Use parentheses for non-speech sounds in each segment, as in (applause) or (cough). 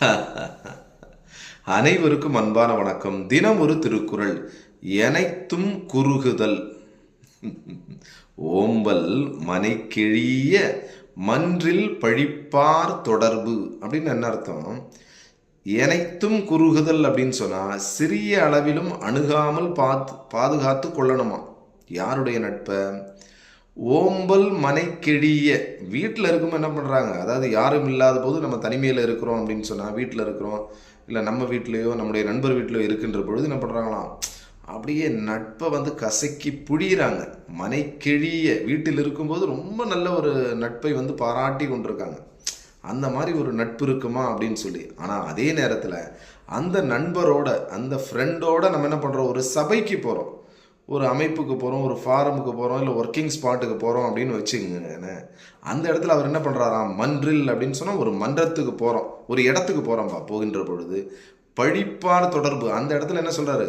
(laughs) அனைவருக்கும் அன்பான வணக்கம். தினம் ஒரு திருக்குறள். எனைத்தும் குறுகுதல். ஓம்பல் மனை கிழிய மன்றில் பழிப்பார் தொடர்பு அப்படின்னு என்ன அர்த்தம்? எனைத்தும் குறுகுதல் அப்படின்னு சொன்னால் சிறிய அளவிலும் அணுகாமல் பார்த்து பாதுகாத்து கொள்ளணுமா? யாருடைய நட்பை? ஓம்பல் மனைக்கெடிய. வீட்டில் இருக்கும்போது என்ன பண்ணுறாங்க அதாவது யாரும் இல்லாத போது நம்ம தனிமையில் இருக்கிறோம் அப்படின்னு சொன்னால் வீட்டில் இருக்கிறோம். இல்லை நம்ம வீட்லேயோ நம்முடைய நண்பர் வீட்டிலையோ இருக்கின்ற பொழுது என்ன பண்ணுறாங்களாம் அப்படியே நட்பை வந்து கசக்கி புழியிறாங்க. மனைக்கெழிய வீட்டில் இருக்கும்போது ரொம்ப நல்ல ஒரு நட்பை வந்து பாராட்டி கொண்டிருக்காங்க. அந்த மாதிரி ஒரு நட்பு இருக்குமா அப்படின்னு சொல்லி. ஆனால் அதே நேரத்தில் அந்த நண்பரோட அந்த ஃப்ரெண்டோட நம்ம என்ன பண்ணுறோம் ஒரு சபைக்கு போகிறோம் ஒரு அமைப்புக்கு போகிறோம் ஒரு ஃபாரமுக்கு போகிறோம் இல்லை ஒர்க்கிங் ஸ்பாட்டுக்கு போகிறோம் அப்படின்னு வச்சுக்கோங்க அந்த இடத்துல அவர் என்ன பண்ணுறாராம் மன்றில் அப்படின்னு சொன்னால் ஒரு மன்றத்துக்கு போகிறோம் ஒரு இடத்துக்கு போகிறோம்ப்பா போகின்ற பொழுது. பழிப்பான தொடர்பு. அந்த இடத்துல என்ன சொல்கிறாரு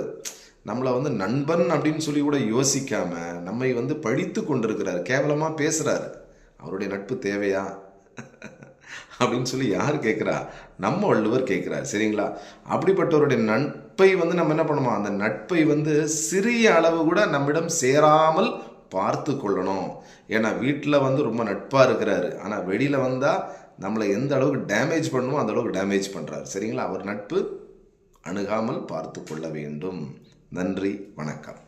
நம்மளை வந்து நண்பன் அப்படின்னு சொல்லி கூட யோசிக்காமல் நம்மை வந்து பழித்து கொண்டிருக்கிறார் கேவலமாக பேசுகிறாரு அவருடைய நட்பு தேவையா? அப்படின்னு சொல்லி யார் கேட்குறா? நம்ம வள்ளுவர் கேட்குறார் சரிங்களா? அப்படிப்பட்டவருடைய நட்பை வந்து நம்ம என்ன பண்ணுவோம்? அந்த நட்பை வந்து சிறிய அளவு கூட நம்மிடம் சேராமல் பார்த்து கொள்ளணும். ஏன்னா வீட்டில் வந்து ரொம்ப நட்பாக இருக்கிறாரு. ஆனால் வெளியில் வந்தால் நம்மளை எந்த அளவுக்கு டேமேஜ் பண்ணுமோ அந்த அளவுக்கு டேமேஜ் பண்ணுறாரு சரிங்களா? அவர் நட்பு அணுகாமல் பார்த்து கொள்ள வேண்டும். நன்றி வணக்கம்.